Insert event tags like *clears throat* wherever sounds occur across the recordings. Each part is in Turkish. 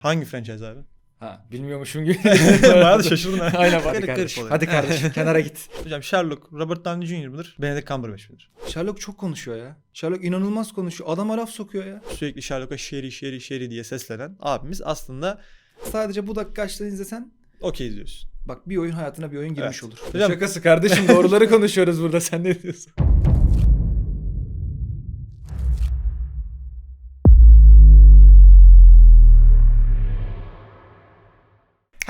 Hangi franchise abi? Ha bilmiyormuşum gibi. *laughs* Bayağı da şaşırdın ha. *laughs* Aynen hadi kardeşim. Hadi kardeşim *laughs* kenara git. Hocam Sherlock Robert Downey Jr. mıdır? Benedict Cumberbatch midir? Sherlock çok konuşuyor ya. Sherlock inanılmaz konuşuyor. Adama laf sokuyor ya. Sürekli Sherlock'a Sherry Sherry Sherry diye seslenen abimiz aslında Sadece bu dakika açtığını izlesen okey diyorsun. bak bir oyun hayatına bir oyun girmiş Evet. olur. Hocam- Şakası kardeşim doğruları konuşuyoruz burada sen ne diyorsun?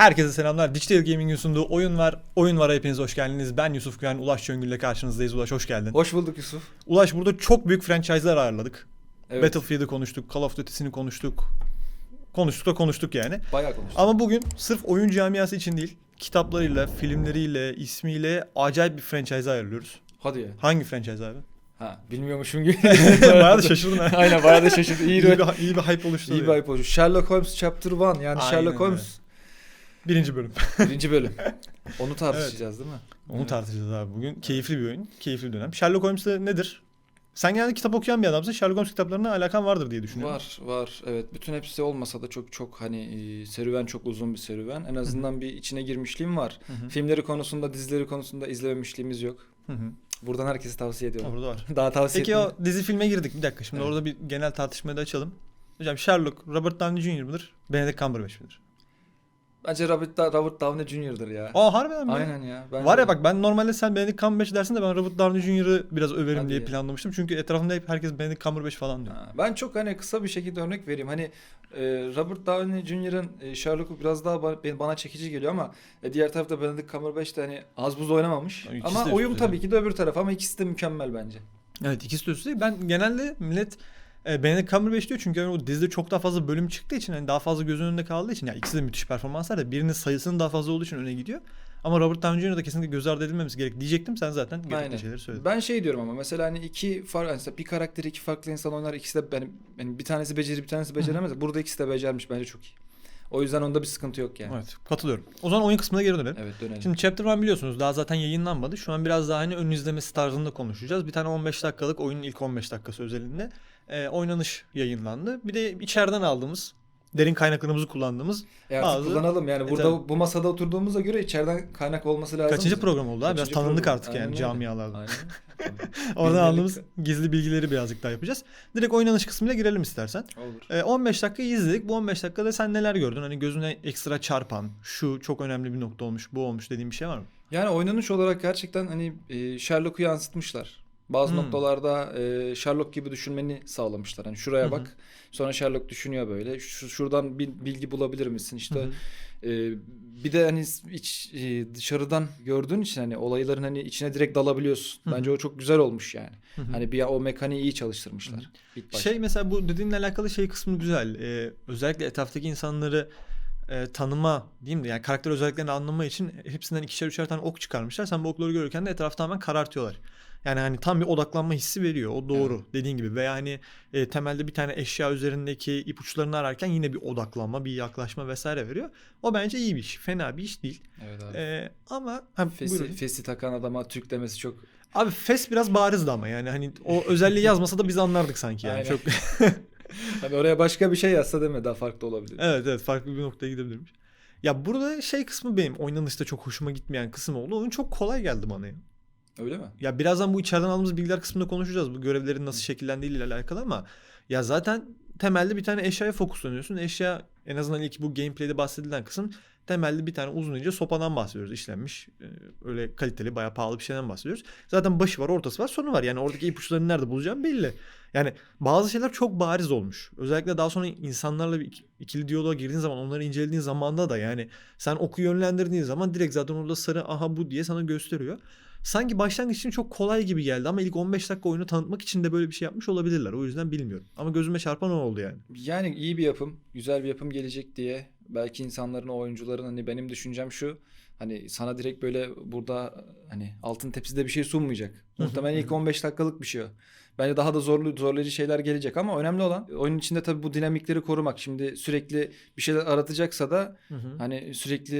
Herkese selamlar. Digital Gaming'in sunduğu oyun var. Oyun var hepiniz hoş geldiniz. Ben Yusuf Güven, Ulaş Çöngül ile karşınızdayız. Ulaş hoş geldin. Hoş bulduk Yusuf. Ulaş burada çok büyük franchise'lar ayarladık. Evet. Battlefield'i konuştuk, Call of Duty'sini konuştuk. Konuştuk da konuştuk yani. Bayağı konuştuk. Ama bugün sırf oyun camiası için değil, kitaplarıyla, filmleriyle, ismiyle acayip bir franchise ayarlıyoruz. Hadi ya. Hangi franchise abi? Ha bilmiyormuşum gibi. *laughs* Bayağı da şaşırdın ha. Aynen bayağı da şaşırdım. İyi, İyi bir, iyi bir hype oluştu. iyi bir hype olmuş. Sherlock Holmes Chapter 1 yani Aynen Sherlock. Holmes Birinci bölüm. *laughs* birinci bölüm. Onu tartışacağız değil mi? Onu Evet. tartışacağız abi bugün. Keyifli bir oyun, keyifli bir dönem. Sherlock Holmes de nedir? Sen genelde kitap okuyan bir adamsın. Sherlock Holmes kitaplarına alakan vardır diye düşünüyorum. Var var evet bütün hepsi olmasa da çok çok hani e, serüven çok uzun bir serüven en azından bir içine girmişliğim var. Hı hı. Filmleri konusunda dizileri konusunda izlememişliğimiz yok. Hı hı. Buradan herkese tavsiye ediyorum. Orada var. *laughs* Daha tavsiye Peki etmiyorum. o dizi filme girdik. Bir dakika şimdi Evet. orada bir genel tartışmayı da açalım. Hocam Sherlock Robert Downey Jr. mıdır? Benedict Cumberbatch midir? Bence Robert, Da- Robert Downey Jr.'dır ya. Aa harbiden mi? Aynen ya. Bence Var ya bak ben normalde sen Benedict Cumberbatch dersin de ben Robert Downey Jr.'ı biraz överim Hadi diye ya. planlamıştım. Çünkü etrafımda hep herkes Benedict Cumberbatch falan diyor. Ha, Ben çok hani kısa bir şekilde örnek vereyim. Hani e, Robert Downey Jr.'ın e, Sherlock'u biraz daha ba- ben- bana çekici geliyor ama e, diğer tarafta Benedict Cumberbatch de hani az buz oynamamış. Ya, ikisi Ama üstü tabii ki de öbür taraf ama ikisi de mükemmel bence. Evet ikisi de üstü. Ben genelde millet e, Benedict Cumberbatch diyor çünkü yani o dizide çok daha fazla bölüm çıktığı için hani daha fazla gözünün önünde kaldığı için ya ikisi de müthiş performanslar da birinin sayısının daha fazla olduğu için öne gidiyor. Ama Robert Downey Jr. da kesinlikle göz ardı edilmemesi gerek diyecektim. Sen zaten gerekli Aynen. şeyleri söyledin. Ben şey diyorum ama mesela hani iki farklı mesela bir karakteri iki farklı insan oynar ikisi de benim yani bir tanesi becerir bir tanesi beceremez. Burada ikisi de becermiş bence çok iyi. O yüzden onda bir sıkıntı yok yani. Evet katılıyorum. O zaman oyun kısmına geri dönelim. Evet dönelim. Şimdi Chapter 1 biliyorsunuz daha zaten yayınlanmadı. Şu an biraz daha hani ön izlemesi tarzında konuşacağız. Bir tane 15 dakikalık oyunun ilk 15 dakikası özelinde e, oynanış yayınlandı. Bir de içeriden aldığımız, derin kaynaklarımızı kullandığımız e artık bazı- kullanalım yani E, burada tabii. bu masada oturduğumuza göre içeriden kaynak olması lazım. kaçıncı program oldu abi? Biraz tanındık program? artık Aynen yani öyle. camialarda. Aynen. *laughs* Oradan aldığımız gizli bilgileri birazcık daha yapacağız. Direkt oynanış kısmıyla girelim istersen. Olur. E, 15 dakika izledik. Bu 15 dakikada sen neler gördün? Hani gözüne ekstra çarpan, şu çok önemli bir nokta olmuş, bu olmuş dediğin bir şey var mı? Yani oynanış olarak gerçekten hani e, Sherlock'u yansıtmışlar. Bazı Hmm. noktalarda e, Sherlock gibi düşünmeni sağlamışlar. Hani şuraya bak. Sonra Sherlock düşünüyor böyle. Şu, şuradan bir bilgi bulabilir misin? İşte e, bir de hani iç e, dışarıdan gördüğün için hani olayların hani içine direkt dalabiliyorsun. Bence o çok güzel olmuş yani. Hani bir o mekaniği iyi çalıştırmışlar. Şey mesela bu dediğinle alakalı şey kısmı güzel. Ee, özellikle etraftaki insanları e, tanıma diyeyim de yani karakter özelliklerini anlama için hepsinden ikişer üçer tane ok çıkarmışlar. Sen bu okları görürken de etrafı tamamen karartıyorlar. Yani hani tam bir odaklanma hissi veriyor. O doğru dediğin gibi. Veya hani e, temelde bir tane eşya üzerindeki ipuçlarını ararken yine bir odaklanma, bir yaklaşma vesaire veriyor. O bence iyi bir iş. Fena bir iş değil. Evet abi. Ee, ama ha, Fesi, buyurun. fesi takan adama Türk demesi çok Abi Fes biraz barizdi ama yani hani o özelliği yazmasa da biz anlardık sanki yani. Aynen. Çok *laughs* Hani oraya başka bir şey yazsa değil mi? Daha farklı olabilir. Evet evet farklı bir noktaya gidebilirmiş. Ya burada şey kısmı benim oynanışta çok hoşuma gitmeyen kısım oldu. Oyun çok kolay geldi bana ya. Öyle mi? Ya birazdan bu içeriden aldığımız bilgiler kısmında konuşacağız. Bu görevlerin nasıl şekillendiği ile alakalı ama ya zaten temelde bir tane eşyaya fokuslanıyorsun. Eşya en azından ilk bu gameplay'de bahsedilen kısım temelde bir tane uzun ince sopadan bahsediyoruz. işlenmiş e, öyle kaliteli bayağı pahalı bir şeyden bahsediyoruz. Zaten başı var ortası var sonu var. Yani oradaki ipuçlarını nerede bulacağım belli. Yani bazı şeyler çok bariz olmuş. Özellikle daha sonra insanlarla bir ik- ikili diyaloğa girdiğin zaman onları incelediğin zamanda da yani sen oku yönlendirdiğin zaman direkt zaten orada sarı aha bu diye sana gösteriyor. Sanki başlangıç için çok kolay gibi geldi ama ilk 15 dakika oyunu tanıtmak için de böyle bir şey yapmış olabilirler. O yüzden bilmiyorum. Ama gözüme çarpan o oldu yani. Yani iyi bir yapım, güzel bir yapım gelecek diye belki insanların, o oyuncuların hani benim düşüncem şu. Hani sana direkt böyle burada hani altın tepside bir şey sunmayacak. Muhtemelen ilk hı. 15 dakikalık bir şey o. bence daha da zorlu zorlayıcı şeyler gelecek ama önemli olan oyunun içinde tabii bu dinamikleri korumak. Şimdi sürekli bir şeyler aratacaksa da Hı hı. Hani sürekli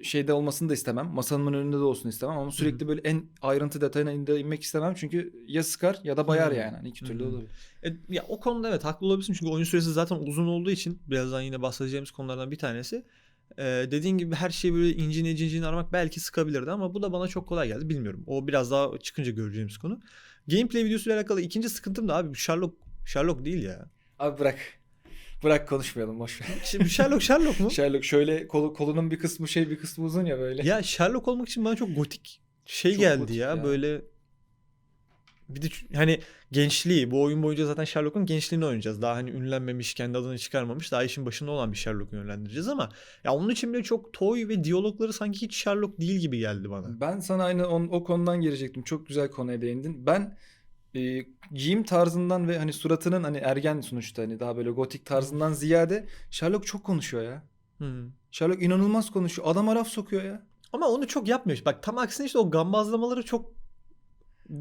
e, şeyde olmasını da istemem. Masanın önünde de olsun istemem ama sürekli böyle en ayrıntı detayına inmek istemem. Çünkü ya sıkar ya da bayar Hı. yani. Hani iki türlü Hı. olabilir. E, ya o konuda evet haklı olabilirsin çünkü oyun süresi zaten uzun olduğu için birazdan yine bahsedeceğimiz konulardan bir tanesi. E, dediğin gibi her şeyi böyle incine cincine aramak belki sıkabilirdi ama bu da bana çok kolay geldi bilmiyorum. O biraz daha çıkınca göreceğimiz konu. Gameplay videosuyla alakalı ikinci sıkıntım da abi Sherlock Sherlock değil ya. Abi bırak. Bırak konuşmayalım boş ver. Şimdi Sherlock Sherlock mu? *laughs* Sherlock şöyle kolu, kolunun bir kısmı şey bir kısmı uzun ya böyle. ya Sherlock olmak için bana çok gotik şey Çok geldi gotik ya, ya. böyle bir de hani gençliği bu oyun boyunca zaten Sherlock'un gençliğini oynayacağız. Daha hani ünlenmemiş, kendi adını çıkarmamış, daha işin başında olan bir Sherlock'u yönlendireceğiz ama ya onun için bile çok toy ve diyalogları sanki hiç Sherlock değil gibi geldi bana. Ben sana aynı on, o konudan girecektim. Çok güzel konuya değindin. Ben e, giyim tarzından ve hani suratının hani ergen sonuçta hani daha böyle gotik tarzından ziyade Sherlock çok konuşuyor ya. Hı. Sherlock inanılmaz konuşuyor. Adama laf sokuyor ya. Ama onu çok yapmıyor. Bak tam aksine işte o gambazlamaları çok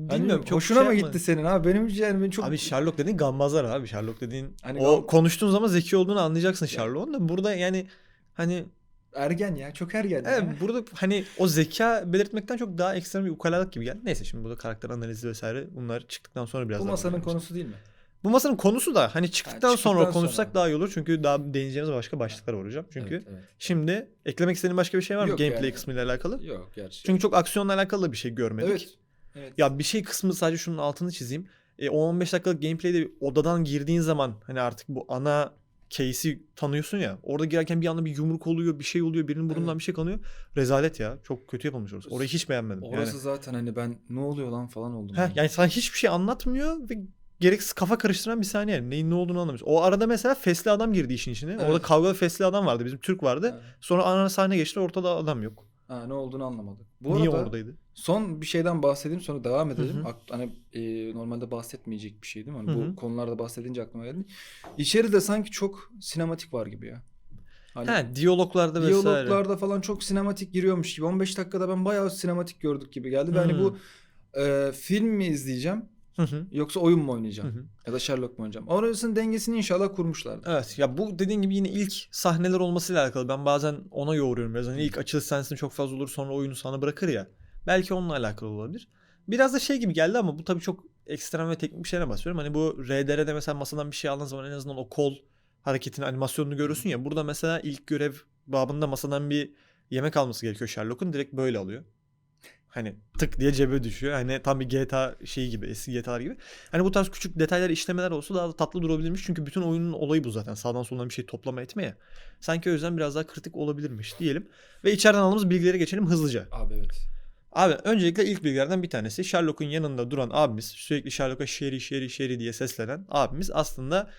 Hani bilmiyorum çok hoşuna şey mı gitti senin abi? Benim yani ben çok Abi Sherlock dediğin gammazlar abi. Sherlock dediğin Hani o gam- konuştuğun zaman zeki olduğunu anlayacaksın Sherlock'un da burada yani hani ergen ya. Çok ergen Evet ya. burada hani o zeka belirtmekten çok daha ekstrem bir ukalalık gibi geldi. Neyse şimdi burada karakter analizi vesaire bunlar çıktıktan sonra biraz Bu masanın konusu değil mi? Bu masanın konusu da hani çıktıktan, çıktıktan sonra konuşsak sonra. daha iyi olur. Çünkü daha değineceğimiz başka başlıklar var hocam. Çünkü Evet, evet. şimdi eklemek istediğin başka bir şey var mı Yok gameplay yani. kısmıyla alakalı? Yok gerçi. Çünkü çok aksiyonla alakalı bir şey görmedik. Evet. Evet. Ya bir şey kısmı sadece şunun altını çizeyim. E, 10-15 dakikalık gameplay'de odadan girdiğin zaman hani artık bu ana case'i tanıyorsun ya. Orada girerken bir anda bir yumruk oluyor, bir şey oluyor, birinin burnundan Evet. bir şey kanıyor. Rezalet ya. Çok kötü yapılmış orası. Orayı hiç beğenmedim. Orası yani. zaten hani ben ne oluyor lan falan oldum. Heh, yani. yani sana hiçbir şey anlatmıyor ve gereksiz kafa karıştıran bir saniye. Yani neyin ne olduğunu anlamıyorsun. O arada mesela fesli adam girdi işin içine. Orada Evet. kavgalı fesli adam vardı. Bizim Türk vardı. Evet. Sonra ana sahne geçti. Ortada adam yok. Ha, ne olduğunu anlamadık. Bu Niye arada oradaydı? son bir şeyden bahsedeyim sonra devam edelim. hı. Ak- Hani e, normalde bahsetmeyecek bir şey değil mi? Hı Hani hı. bu konularda bahsedince aklıma geldi. İçeride sanki çok sinematik var gibi ya. Hani Ha, diyaloglarda vesaire. diyaloglarda falan çok sinematik giriyormuş gibi. 15 dakikada ben bayağı sinematik gördük gibi geldi. Ve hani Hı. bu e, film mi izleyeceğim Hı hı. yoksa oyun mu Hı oynayacağım? hı. Ya da Sherlock mu oynayacağım? Orasının dengesini inşallah kurmuşlardır. Evet ya bu dediğin gibi yine ilk sahneler olmasıyla alakalı. Ben bazen ona yoğuruyorum biraz. Hani ilk açılış sahnesinde çok fazla olur sonra oyunu sana bırakır ya. Belki onunla alakalı olabilir. Biraz da şey gibi geldi ama bu tabii çok ekstrem ve teknik bir şeyden bahsediyorum. Hani bu RDR'de mesela masadan bir şey aldığın zaman en azından o kol hareketini animasyonunu görüyorsun ya. Burada mesela ilk görev babında masadan bir yemek alması gerekiyor Sherlock'un. Direkt böyle alıyor. Hani tık diye cebe düşüyor. Hani tam bir GTA şeyi gibi, eski GTA'lar gibi. Hani bu tarz küçük detaylar, işlemeler olsa daha da tatlı durabilirmiş. Çünkü bütün oyunun olayı bu zaten. Sağdan soldan bir şey toplama etme ya. Sanki o yüzden biraz daha kritik olabilirmiş diyelim. Ve içeriden aldığımız bilgilere geçelim hızlıca. Abi evet. Abi öncelikle ilk bilgilerden bir tanesi Sherlock'un yanında duran abimiz sürekli Sherlock'a Sherry Sherry Sherry diye seslenen abimiz aslında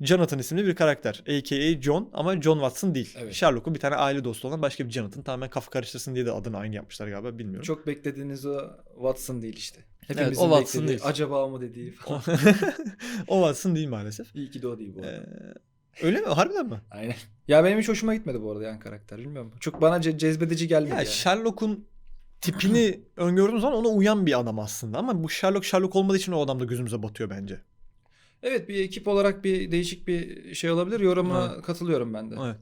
Jonathan isimli bir karakter. A.K.A. John ama John Watson değil. Evet. Sherlock'un bir tane aile dostu olan başka bir Jonathan. Tamamen kafa karıştırsın diye de adını aynı yapmışlar galiba bilmiyorum. Çok beklediğiniz o Watson değil işte. Evet, Hepimizin o Watson değil. Acaba mı dediği falan. *laughs* o Watson değil maalesef. İyi ki de o değil bu arada. Ee, öyle mi? Harbiden mi? Aynen. Ya benim hiç hoşuma gitmedi bu arada yan karakter. Bilmiyorum. Çok bana ce- cezbedici gelmedi Ya yani. Sherlock'un tipini *clears throat* öngördüğümüz zaman ona uyan bir adam aslında. Ama bu Sherlock Sherlock olmadığı için o adam da gözümüze batıyor bence. Evet bir ekip olarak bir değişik bir şey olabilir. Yorumuna katılıyorum ben de. Evet.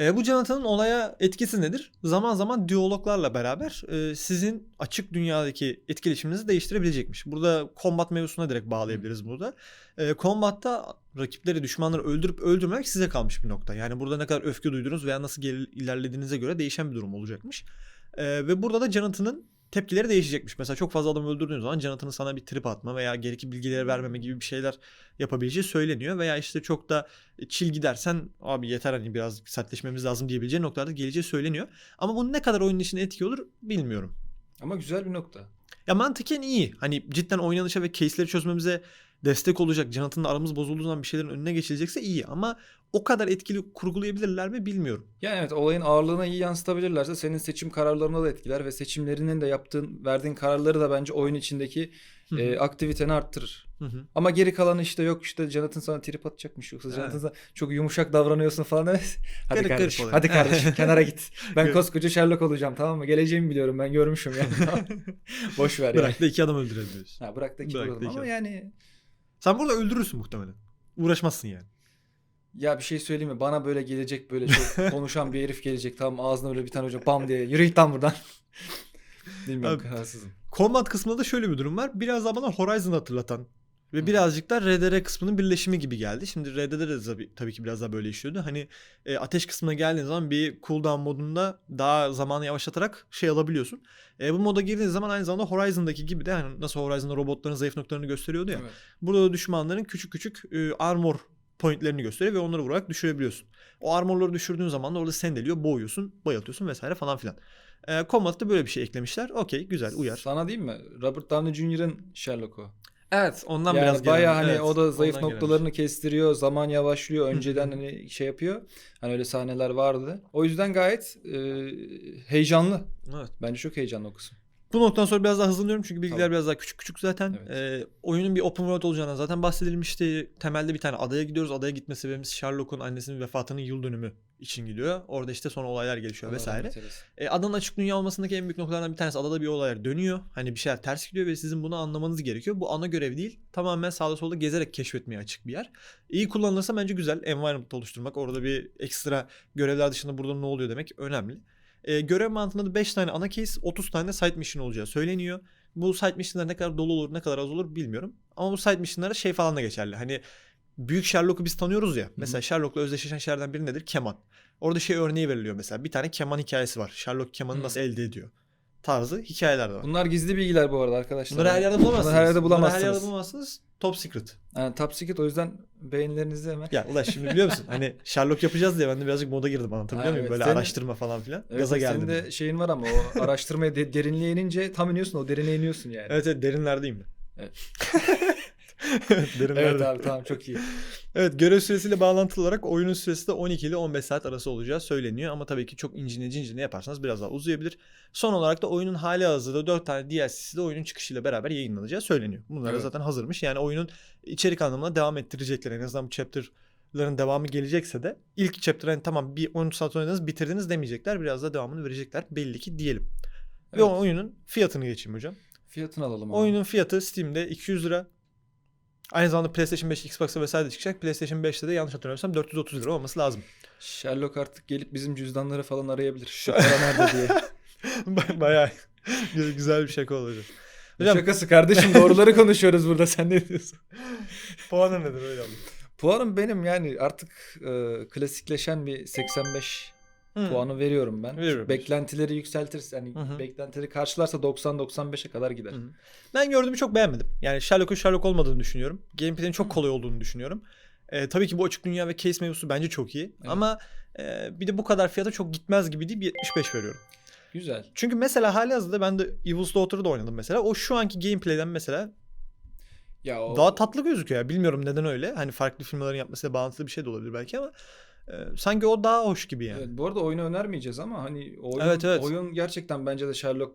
Ee, bu Jonathan'ın olaya etkisi nedir? Zaman zaman diyaloglarla beraber e, sizin açık dünyadaki etkileşiminizi değiştirebilecekmiş. Burada combat mevzusuna direkt bağlayabiliriz burada. E, combat'ta rakipleri, düşmanları öldürüp öldürmemek size kalmış bir nokta. Yani burada ne kadar öfke duydunuz veya nasıl ilerlediğinize göre değişen bir durum olacakmış. E, ve burada da Jonathan'ın tepkileri değişecekmiş. Mesela çok fazla adam öldürdüğün zaman Jonathan'ın sana bir trip atma veya gerekli bilgileri vermeme gibi bir şeyler yapabileceği söyleniyor. Veya işte çok da çil gidersen abi yeter hani biraz sertleşmemiz lazım diyebileceği noktalarda geleceği söyleniyor. Ama bu ne kadar oyunun içine etki olur bilmiyorum. Ama güzel bir nokta. Ya mantıken iyi. Hani cidden oynanışa ve case'leri çözmemize destek olacak. Jonathan'la aramız bozulduğu zaman bir şeylerin önüne geçilecekse iyi. Ama o kadar etkili kurgulayabilirler mi bilmiyorum. Yani evet olayın ağırlığına iyi yansıtabilirlerse senin seçim kararlarına da etkiler ve seçimlerinin de yaptığın, verdiğin kararları da bence oyun içindeki e, aktiviteni arttırır. Hı hı. Ama geri kalanı işte yok işte Jonathan sana trip atacakmış yoksa Evet. Jonathan sana çok yumuşak davranıyorsun falan. Evet. *laughs* Hadi Garip kardeşim, hadi kardeşim kenara git. Ben koskoca Sherlock olacağım tamam mı? Geleceğimi biliyorum ben görmüşüm yani. *laughs* Boş ver yani. Bırak da iki adam öldürebiliyorsun. Ha, bırak da iki Bırak da iki ama adam. yani Sen burada öldürürsün muhtemelen. Uğraşmazsın yani. ya bir şey söyleyeyim mi? Bana böyle gelecek böyle çok *laughs* konuşan bir herif gelecek tamam ağzına böyle bir tane hoca bam diye yürü git lan buradan. *laughs* Bilmiyorum kararsızım. Combat kısmında da şöyle bir durum var. Biraz daha bana Horizon hatırlatan ve birazcık da RDR kısmının birleşimi gibi geldi. Şimdi RDR de tabii, tabii ki biraz daha böyle işliyordu. Hani e, ateş kısmına geldiğin zaman bir cooldown modunda daha zamanı yavaşlatarak şey alabiliyorsun. E, bu moda girdiğin zaman aynı zamanda Horizon'daki gibi de hani nasıl Horizon'da robotların zayıf noktalarını gösteriyordu ya. Evet. Burada da düşmanların küçük küçük e, armor pointlerini gösteriyor ve onları vurarak düşürebiliyorsun. O armorları düşürdüğün zaman da orada sendeliyor, boğuyorsun, bayıltıyorsun vesaire falan filan. E, Combat'ta böyle bir şey eklemişler. Okey, güzel, uyar. Sana diyeyim mi? Robert Downey Jr.'ın Sherlock'u. Evet, ondan yani biraz bayağı hani evet, o da zayıf noktalarını kestiriyor, zaman yavaşlıyor, önceden hani şey yapıyor. Hani öyle sahneler vardı. O yüzden gayet e, heyecanlı. Evet. Bence çok heyecanlı o kısım. Bu noktadan sonra biraz daha hızlanıyorum çünkü bilgiler Tamam. biraz daha küçük küçük zaten. Evet. Ee, oyunun bir open world olacağına zaten bahsedilmişti. Temelde bir tane adaya gidiyoruz. Adaya gitme sebebimiz Sherlock'un annesinin vefatının yıl dönümü için gidiyor. Orada işte sonra olaylar gelişiyor Allah vesaire. E, adanın açık dünya olmasındaki en büyük noktalardan bir tanesi adada bir olaylar dönüyor. Hani bir şeyler ters gidiyor ve sizin bunu anlamanız gerekiyor. Bu ana görev değil. Tamamen sağda solda gezerek keşfetmeye açık bir yer. İyi kullanılırsa bence güzel. Environment oluşturmak. Orada bir ekstra görevler dışında burada ne oluyor demek önemli. E, görev mantığında da 5 tane ana case, 30 tane de side mission olacağı söyleniyor. Bu side mission'lar ne kadar dolu olur, ne kadar az olur bilmiyorum. Ama bu side mission'lar şey falan da geçerli. Hani büyük Sherlock'u biz tanıyoruz ya. Mesela Sherlock'la özdeşleşen şeylerden biri nedir? Keman. Orada şey örneği veriliyor mesela. Bir tane keman hikayesi var. Sherlock kemanı nasıl elde ediyor? Tarzı hikayeler de var. Bunlar gizli bilgiler bu arada arkadaşlar. Bunları her yerde bulamazsınız. Bunları her yerde Bunları bulamazsınız. her yerde bulamazsınız. Top secret. Yani top secret o yüzden beğenilerinizi hemen. Ya ulan şimdi biliyor musun? Hani *laughs* Sherlock yapacağız diye ben de birazcık moda girdim anlatabiliyor Ha, muyum? evet. Böyle Senin- araştırma falan filan. Evet, Gaza geldim. Senin de şeyin var ama o *laughs* araştırmaya de- derinliğe inince tam iniyorsun o derine iniyorsun yani. Evet evet derinlerdeyim ben. Evet. *laughs* evet abi tamam çok iyi. Evet görev süresiyle bağlantılı olarak oyunun süresi de 12 ile 15 saat arası olacağı söyleniyor. Ama tabii ki çok incine cincine yaparsanız biraz daha uzayabilir. Son olarak da oyunun hali hazırda 4 tane DLC'si de oyunun çıkışıyla beraber yayınlanacağı söyleniyor. Bunlar Evet. zaten hazırmış. Yani oyunun içerik anlamında devam ettirecekler. En azından bu chapter'ların devamı gelecekse de ilk chapter hani tamam bir 13 saat oynadınız bitirdiniz demeyecekler. Biraz da devamını verecekler belli ki diyelim. Ve Evet. o oyunun fiyatını geçeyim hocam. Fiyatını alalım abi. Oyunun fiyatı Steam'de 200 lira. Aynı zamanda PlayStation 5, Xbox'a vesaire de çıkacak. PlayStation 5'te de yanlış hatırlamıyorsam 430 lira olması lazım. Sherlock artık gelip bizim cüzdanları falan arayabilir. Şu para nerede diye. *laughs* Ba- Bayağı *laughs* güzel- bir şaka olacak. Hocam Şakası kardeşim doğruları konuşuyoruz burada sen ne diyorsun? *laughs* puanı nedir alayım. Puanım benim yani artık e, klasikleşen bir 85 Hı. puanı veriyorum ben. Veriyorum. Beklentileri yükseltirse yani Hı hı. beklentileri karşılarsa 90-95'e kadar gider. Hı. Ben gördüğümü çok beğenmedim. Yani Sherlock'un Sherlock olmadığını düşünüyorum. Gameplay'in çok kolay olduğunu düşünüyorum. Ee, tabii ki bu açık dünya ve case mevzusu bence çok iyi. Ama e, bir de bu kadar fiyata çok gitmez gibi bir 75 veriyorum. Güzel. Çünkü mesela hali hazırda ben de Evil's Daughter'ı da oynadım mesela. O şu anki gameplay'den mesela Ya o daha tatlı gözüküyor. ya. Bilmiyorum neden öyle. Hani farklı firmaların yapmasıyla bağlantılı bir şey de olabilir belki ama sanki o daha hoş gibi yani. Evet, bu arada oyunu önermeyeceğiz ama hani oyun, Evet, evet. oyun gerçekten bence de Sherlock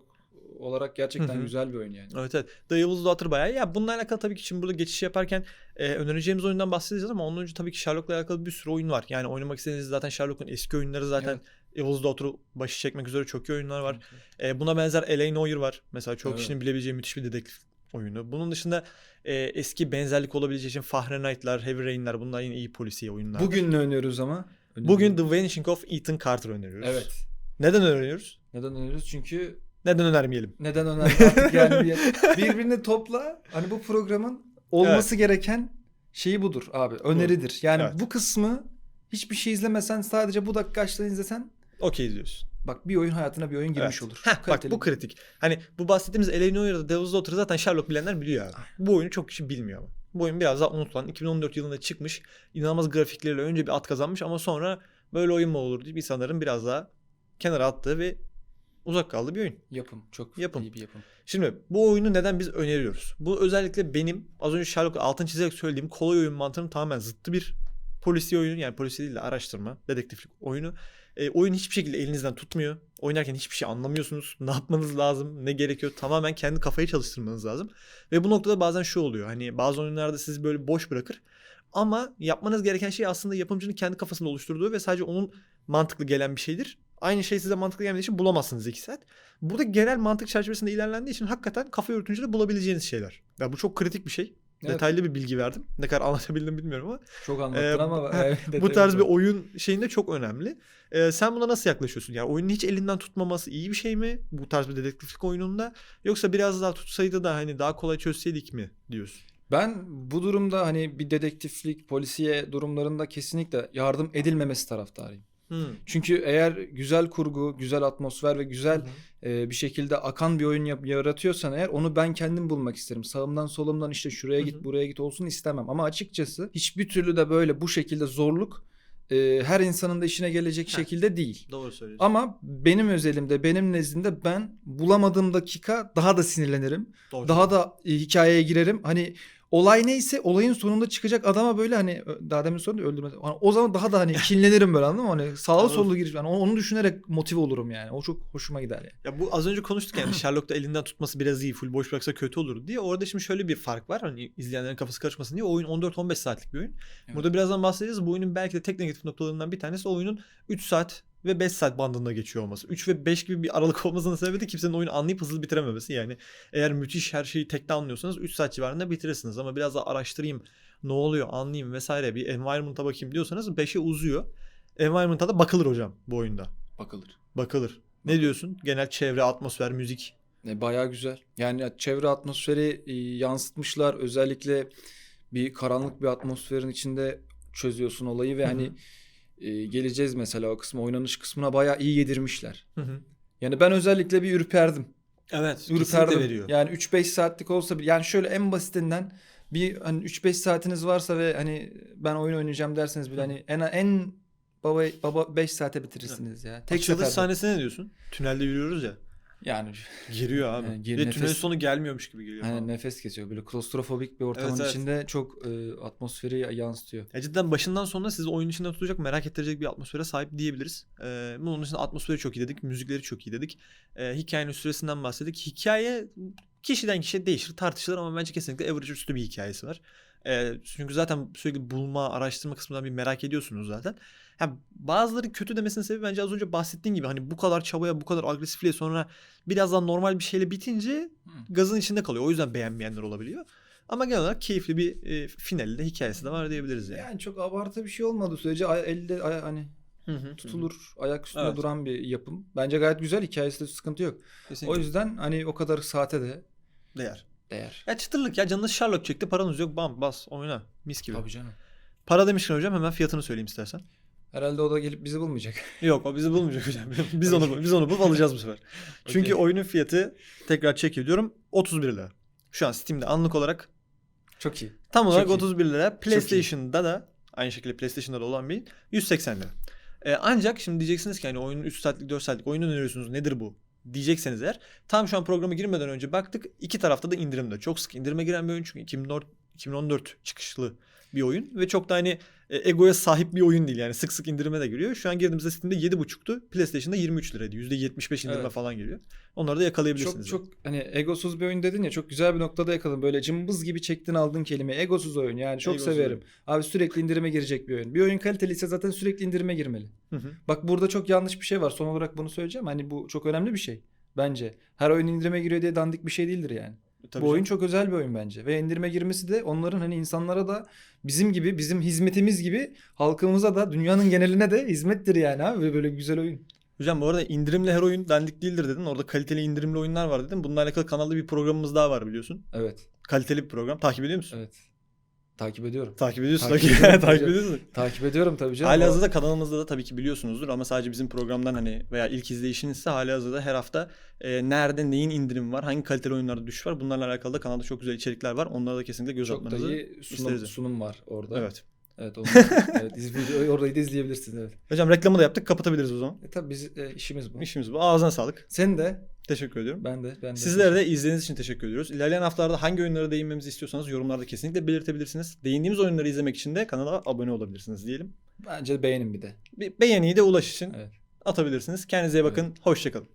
olarak gerçekten Hı hı. güzel bir oyun yani. Evet evet. The Evil's Daughter bayağı. Ya bununla alakalı tabii ki şimdi burada geçiş yaparken e, önereceğimiz oyundan bahsedeceğiz ama ondan önce tabii ki Sherlock'la alakalı bir sürü oyun var. Yani oynamak istediğiniz zaten Sherlock'un eski oyunları zaten Evil's Daughter'ı başı çekmek üzere çok iyi oyunlar var. E, buna benzer L.A. Noire var. Mesela çok Evet. kişinin bilebileceği müthiş bir dedektif oyunu. Bunun dışında e, eski benzerlik olabileceği için Fahrenheit'lar, Heavy Rain'ler bunlar yine iyi polisiye oyunlar. Bugün ne öneriyoruz ama? Bugün The Vanishing of Ethan Carter öneriyoruz. Evet. Neden öneriyoruz? Neden öneriyoruz? Çünkü Neden önermeyelim? neden önemli artık *laughs* yani bir- birbirini topla. Hani bu programın olması gereken şeyi budur abi. Öneridir. Yani Evet. bu kısmı hiçbir şey izlemesen sadece bu dakika açtığını izlesen Okey diyorsun. Bak bir oyun hayatına bir oyun girmiş Evet. olur. Heh, bak bu bir- kritik. Hani bu bahsettiğimiz L.A. Noire'da Devil's Daughter'ı zaten Sherlock bilenler biliyor abi. Bu oyunu çok kişi bilmiyor ama. Bu oyun biraz daha unutulan. 2014 yılında çıkmış. İnanılmaz grafikleriyle önce bir at kazanmış ama sonra böyle oyun mu olur deyip insanların biraz daha kenara attığı ve uzak kaldığı bir oyun. Yapım. Çok Yapım. iyi bir yapım. Şimdi bu oyunu neden biz öneriyoruz? Bu özellikle benim az önce Sherlock'u altın çizerek söylediğim kolay oyun mantığının tamamen zıttı bir polisiye oyunu yani polisiye değil de araştırma, dedektiflik oyunu. E, oyun hiçbir şekilde elinizden tutmuyor. Oynarken hiçbir şey anlamıyorsunuz. Ne yapmanız lazım, ne gerekiyor tamamen kendi kafayı çalıştırmanız lazım. Ve bu noktada bazen şu oluyor. Hani bazı oyunlarda sizi böyle boş bırakır. Ama yapmanız gereken şey aslında yapımcının kendi kafasında oluşturduğu ve sadece onun mantıklı gelen bir şeydir. Aynı şey size mantıklı gelmediği için bulamazsınız 2 saat. Burada genel mantık çerçevesinde ilerlendiği için hakikaten kafa yürütünce de bulabileceğiniz şeyler. Ya bu çok kritik bir şey. Evet. Detaylı bir bilgi verdim. Ne kadar anlatabildim bilmiyorum ama Çok anlattın Ee, ama bu- evet, *laughs* bu tarz bir oyun şeyinde çok önemli. Ee, sen buna nasıl yaklaşıyorsun? Yani oyunun hiç elinden tutmaması iyi bir şey mi? Bu tarz bir dedektiflik oyununda yoksa biraz daha tutsaydı da hani daha kolay çözseydik mi diyorsun? Ben bu durumda hani bir dedektiflik, polisiye durumlarında kesinlikle yardım edilmemesi taraftarıyım. Hmm. Çünkü eğer güzel kurgu, güzel atmosfer ve güzel e, bir şekilde akan bir oyun yaratıyorsan eğer onu ben kendim bulmak isterim. Sağımdan solumdan işte şuraya git buraya git olsun istemem. Ama açıkçası hiçbir türlü de böyle bu şekilde zorluk e, her insanın da işine gelecek Heh. şekilde değil. Doğru söylüyorsun. Ama benim özelimde, benim nezdimde ben bulamadığım dakika daha da sinirlenirim. Doğru Daha da e, hikayeye girerim. Hani olay neyse olayın sonunda çıkacak adama böyle hani daha demin söyledim ya, öldürme. Hani o zaman daha da hani *laughs* kinlenirim böyle anladın mı? Hani sağlı sollu giriş. Yani onu onu düşünerek motive olurum yani. O çok hoşuma gider yani. Ya bu az önce konuştuk yani Sherlock'ta elinden tutması biraz iyi, full boş bıraksa kötü olur diye. Orada şimdi şöyle bir fark var. Hani izleyenlerin kafası karışmasın diye. O oyun 14-15 saatlik bir oyun. Evet. Burada birazdan bahsedeceğiz. Bu oyunun belki de tek negatif noktalarından bir tanesi o oyunun 3 saat ve 5 saat bandında geçiyor olması. 3 ve 5 gibi bir aralık *laughs* olmasının sebebi de kimsenin oyunu anlayıp hızlı bitirememesi. Yani eğer müthiş her şeyi tekte anlıyorsanız 3 saat civarında bitirirsiniz. Ama biraz daha araştırayım, ne oluyor anlayayım vesaire bir environment'a bakayım diyorsanız 5'e uzuyor. Environment'a da bakılır hocam bu oyunda. Bakılır. Bakılır. Ne diyorsun? Genel çevre, atmosfer, müzik. E, bayağı güzel. Yani çevre atmosferi e, yansıtmışlar. Özellikle bir karanlık bir atmosferin içinde çözüyorsun olayı ve hani e, geleceğiz mesela o kısmı oynanış kısmına bayağı iyi yedirmişler. Hı hı. Yani ben özellikle bir ürperdim. Evet, ürperdim. veriyor. Yani 3-5 saatlik olsa bile yani şöyle en basitinden bir hani 3-5 saatiniz varsa ve hani ben oyun oynayacağım derseniz bile hani en en baba baba 5 saate bitirirsiniz ya. Tek Açılış seferde. sahnesine ne diyorsun? Tünelde yürüyoruz ya. Yani Giriyor abi. *laughs* Yani gir- Ve nefes- tünelin sonu gelmiyormuş gibi geliyor. falan. nefes kesiyor. Böyle klostrofobik bir ortamın Evet, evet. içinde çok e, atmosferi yansıtıyor. Ya cidden başından sonuna sizi oyun içinde tutacak, merak ettirecek bir atmosfere sahip diyebiliriz. Ee, bunun dışında atmosferi çok iyi dedik, müzikleri çok iyi dedik. Ee, hikayenin süresinden bahsettik. Hikaye kişiden kişiye değişir, tartışılır ama bence kesinlikle average üstü bir hikayesi var. Çünkü zaten sürekli bulma, araştırma kısmından bir merak ediyorsunuz zaten. Ha, bazıları kötü demesinin sebebi bence az önce bahsettiğin gibi hani bu kadar çabaya, bu kadar agresifliğe sonra biraz daha normal bir şeyle bitince gazın içinde kalıyor. O yüzden beğenmeyenler olabiliyor. Ama genel olarak keyifli bir e, finali de hikayesi de var diyebiliriz yani. Yani çok abartı bir şey olmadığı sürece elde hani Hı hı, tutulur, ayak üstünde Evet. duran bir yapım. Bence gayet güzel. Hikayesi de sıkıntı yok. Kesinlikle. O yüzden hani o kadar saate de değer. Değer. Ya çıtırlık ya canınız Sherlock çekti paranız yok bam bas oyna mis gibi. Tabii canım. Para demişken hocam hemen fiyatını söyleyeyim istersen. Herhalde o da gelip bizi bulmayacak. *laughs* Yok o bizi bulmayacak hocam. *laughs* biz onu biz onu bulup alacağız bu sefer. *laughs* Çünkü Okey. oyunun fiyatı tekrar check ediyorum 31 lira. Şu an Steam'de anlık olarak Çok iyi. tam olarak iyi. 31 lira. PlayStation'da da aynı şekilde PlayStation'da da olan bir 180 lira. Ee, ancak şimdi diyeceksiniz ki hani oyunun 3 saatlik 4 saatlik oyunu öneriyorsunuz nedir bu? Diyecekseniz eğer tam şu an programa girmeden önce baktık iki tarafta da indirimde. Çok sık indirime giren bir oyun çünkü 2014, 2014 çıkışlı bir oyun ve çok da hani e, egoya sahip bir oyun değil yani sık sık indirime de giriyor. Şu an girdiğimizde Steam'de 7.5'tu. PlayStation'da 23 liraydı. %75 indirime Evet. falan geliyor. Onları da yakalayabilirsiniz. Çok çok hani egosuz bir oyun dedin ya çok güzel bir noktada yakaladın. Böyle cımbız gibi çektin aldın kelime. Egosuz oyun yani çok Egosuz severim. oyun. Abi sürekli indirime girecek bir oyun. Bir oyun kaliteliyse zaten sürekli indirime girmeli. Hı hı. Bak burada çok yanlış bir şey var. Son olarak bunu söyleyeceğim. Hani bu çok önemli bir şey bence. Her oyun indirime giriyor diye dandik bir şey değildir yani. Tabii bu oyun çok özel bir oyun bence. Ve indirime girmesi de onların hani insanlara da bizim gibi, bizim hizmetimiz gibi halkımıza da dünyanın geneline de hizmettir yani abi. Ve böyle güzel oyun. Hocam bu arada indirimli her oyun dandik değildir dedin. Orada kaliteli indirimli oyunlar var dedin. Bununla alakalı kanalda bir programımız daha var biliyorsun. Evet. Kaliteli bir program. Takip ediyor musun? Evet. Takip ediyorum. Takip ediyorsun. Takip *laughs* Takip, ediyorum, takip ediyorsun. Takip ediyorum tabii canım. Hali hazırda kanalımızda da tabii ki biliyorsunuzdur ama sadece bizim programdan hani veya ilk izleyişinizse hali hazırda her hafta e, nerede neyin indirimi var, hangi kaliteli oyunlarda düşüş var bunlarla alakalı da kanalda çok güzel içerikler var. Onlara da kesinlikle göz çok da atmanızı iyi sunum, isteriz. sunum var orada. Evet. Evet, onu, evet iz- orayı da izleyebilirsiniz evet. Hocam reklamı da yaptık. Kapatabiliriz o zaman. E tabii biz e, işimiz bu. İşimiz bu. Ağzına sağlık. Sen de Teşekkür ediyorum. ben de ben de. Sizlere de izlediğiniz için teşekkür ediyoruz. İlerleyen haftalarda hangi oyunlara değinmemizi istiyorsanız yorumlarda kesinlikle belirtebilirsiniz. Değindiğimiz oyunları izlemek için de kanala abone olabilirsiniz diyelim. Bence beğenin bir de. Bir beğeniyi de ulaş için Evet. atabilirsiniz. Kendinize iyi bakın. Hoşçakalın.